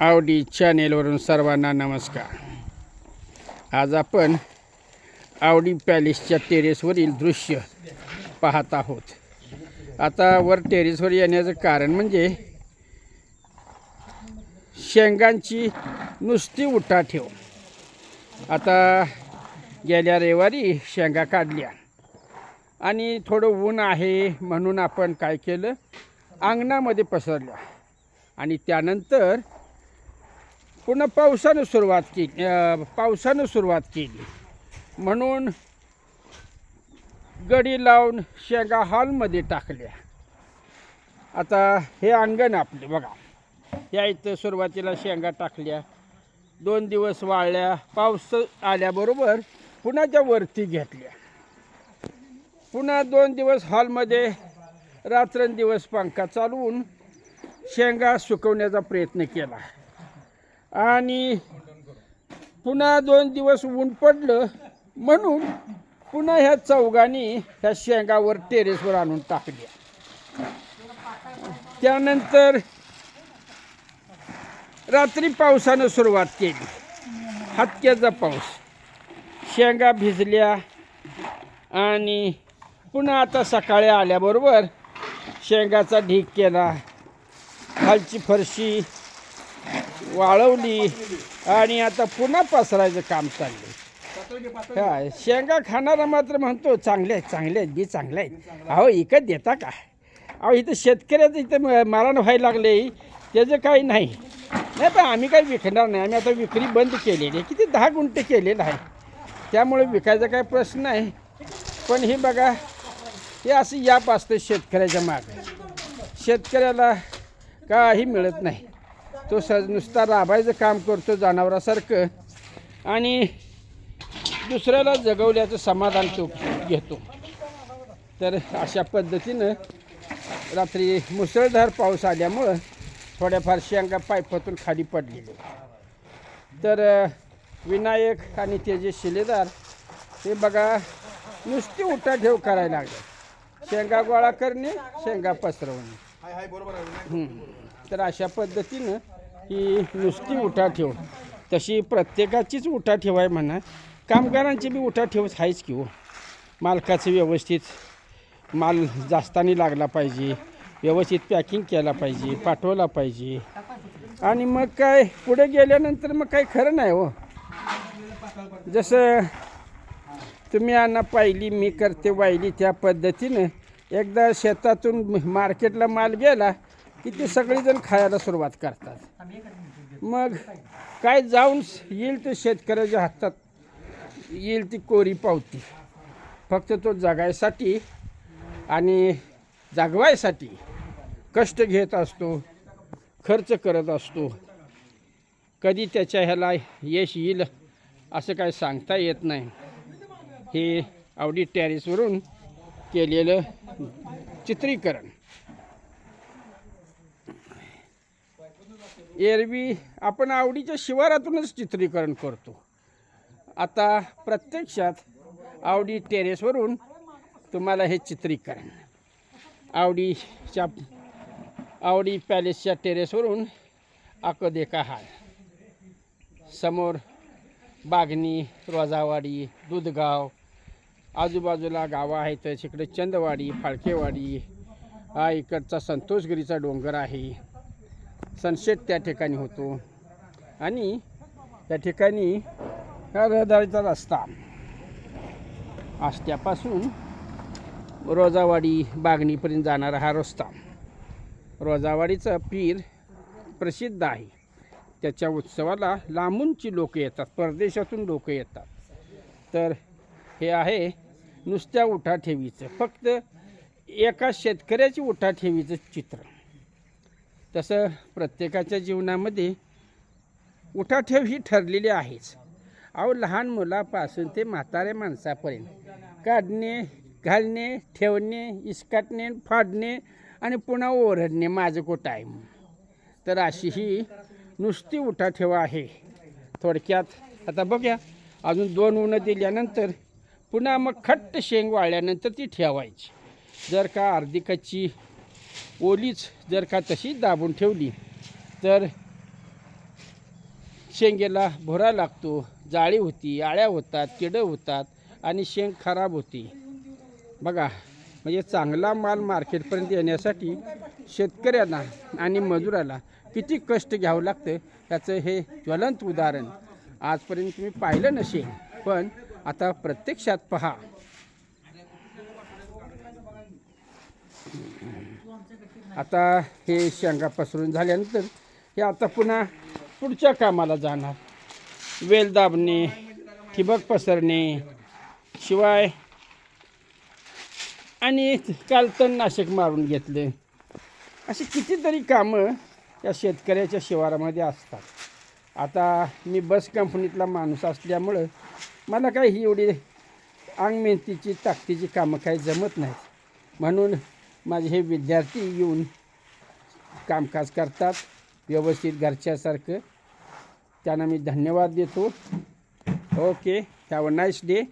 आवडी चॅनेलवरून सर्वांना नमस्कार. आज आपण आवडी पॅलेसच्या टेरेसवरील दृश्य पाहत आहोत. आता वर टेरेसवर येण्याचं कारण म्हणजे शेंगांची नुसती उठाठेव आता गेल्या रविवारी शेंगा काढल्या. आणि थोडं ऊन आहे म्हणून आपण काय केलं? अंगणामध्ये पसरल्या. आणि त्यानंतर पुन्हा पावसानं सुरुवात केली पावसानं सुरुवात केली. म्हणून गडी लावून शेंगा हॉलमध्ये टाकल्या. आता हे अंगण आपले बघा. या इथं सुरुवातीला शेंगा टाकल्या. दोन दिवस वाळल्या. पाऊस आल्याबरोबर पुन्हा त्या वरती घेतल्या. पुन्हा दोन दिवस हॉलमध्ये रात्रंदिवस पंखा चालवून शेंगा सुकवण्याचा प्रयत्न केला. आणि पुन्हा दोन दिवस ऊन पडलं म्हणून पुन्हा ह्या चौघांनी ह्या शेंगावर टेरेसवर आणून टाकल्या. त्यानंतर रात्री पावसानं सुरुवात केली. हतक्याचा पाऊस. शेंगा भिजल्या आणि पुन्हा आता सकाळी आल्याबरोबर शेंगाचा ढीक केला. खालची फरशी वाळवली आणि आता पुन्हा पसरायचं काम चाललं हा शेंगा खाणारा मात्र म्हणतो चांगले आहेत चांगले आहेत बी चांगले आहेत. अहो इकत देता का? अहो इथं शेतकऱ्याचं इथं म- मारण व्हायला लागले. त्याचं काही नाही. नाही पण आम्ही काही विकणार नाही. आम्ही आता विक्री बंद केलेली आहे. किती दहा गुंठे केलेलं आहे. त्यामुळे विकायचा काही प्रश्न नाही. पण हे बघा हे असं याप असतं शेतकऱ्याच्या माग. शेतकऱ्याला काही मिळत नाही. तो स नुसता राबायचं काम करतो जनावरासारखं. आणि दुसऱ्याला जगवल्याचं समाधान तो घेतो. तर अशा पद्धतीनं रात्री मुसळधार पाऊस आल्यामुळं थोड्याफार शेंगा पायपातून खाली पडलेले. तर विनायक आणि त्याचे शिलेदार हे बघा नुसती उठाठेव करायला लागले. शेंगा गोळा करणे शेंगा पसरवणे. तर अशा पद्धतीनं ही नुसती उठा ठेव तशी प्रत्येकाचीच उठा आहे म्हणा. कामगारांची बी उठा उठाठेव आहेच की हो. मालकाचं व्यवस्थित माल जास्तानी लागला पाहिजे. व्यवस्थित पॅकिंग केला पाहिजे पाठवला पाहिजे. आणि मग काय पुढे गेल्यानंतर मग काही खरं नाही हो. जसं तुम्ही आणा पाहिली मी करते वाहिली त्या पद्धतीनं. एकदा शेतातून मार्केटला माल गेला की ते सगळेजण खायला सुरुवात करतात. मग काय जाऊन येईल ते शेतकऱ्याच्या हातात येईल ती कोरी पावती. फक्त तो जगायसाठी आणि जागवायसाठी कष्ट घेत असतो खर्च करत असतो. कधी त्याच्या ह्याला यश येईल असं काय सांगता येत नाही. हे आवडी टॅरिसवरून केलेलं चित्रीकरण. एरवी आपण आवडीच्या शिवारातूनच चित्रीकरण करतो. आता प्रत्यक्षात आवडी टेरेसवरून तुम्हाला हे चित्रीकरण. आवडीच्या आवडी पॅलेसच्या टेरेसवरून आको देखा हाल. समोर बागणी रोजावाडी दुधगाव आजूबाजूला गावं आहेत. तिकडे चंदवाडी फाळकेवाडी हा इकडचा संतोषगिरीचा डोंगर आहे. सनसेट त्या ठिकाणी होतो. आणि त्या ठिकाणी हा रहदारीचा रस्ता. आष्ट्यापासून रोजावाडी बागणीपर्यंत जाणारा हा रस्ता. रोजावाडीचा पीर प्रसिद्ध आहे. त्याच्या उत्सवाला लांबूनची लोक येतात परदेशातून लोक येतात. तर हे आहे नुसत्या उठाठेवीचं फक्त एका शेतकऱ्याची उठाठेवीचं चित्र. तसं प्रत्येकाच्या जीवनामध्ये उठाठेव ही ठरलेली आहेच. अहो लहान मुलापासून ते म्हाताऱ्या माणसापर्यंत काढणे घालणे ठेवणे इसकाटणे फाडणे आणि पुन्हा ओरडणे माझं कुठं आहे तर अशी ही नुसती उठाठेव आहे. थोडक्यात आता बघ्या. अजून दोन उन्हं दिल्यानंतर पुन्हा मग खट्ट शेंग वाळल्यानंतर ती ठेवायची. जर का अर्धी कच्ची ओलीच जर का तशी दाबून ठेवली तर शेंगेला भोरा लागतो जाळी होती आळ्या होतात किडं होतात आणि शेंग खराब होती. बघा म्हणजे चांगला माल मार्केटपर्यंत येण्यासाठी शेतकऱ्यांना आणि मजुराला किती कष्ट घ्यावं लागतं त्याचं हे ज्वलंत उदाहरण. आजपर्यंत तुम्ही पाहिलं नसेल पण आता प्रत्यक्षात पहा. आता हे शेंगा पसरून झाल्यानंतर हे आता पुन्हा पुढच्या कामाला जाणार. वेल दाबणे ठिबक पसरणे शिवाय आणि काल तणनाशक मारून घेतले. अशी कितीतरी कामं या शेतकऱ्याच्या शिवारामध्ये असतात. आता मी बस कंपनीतला माणूस असल्यामुळं मला काही ही एवढी अंग मेहनतीची ताकदीची कामं काही जमत नाहीत. म्हणून माझे हे विद्यार्थी येऊन कामकाज करतात व्यवस्थित घरच्यासारखं. त्यांना मी धन्यवाद देतो. Okay have a nice day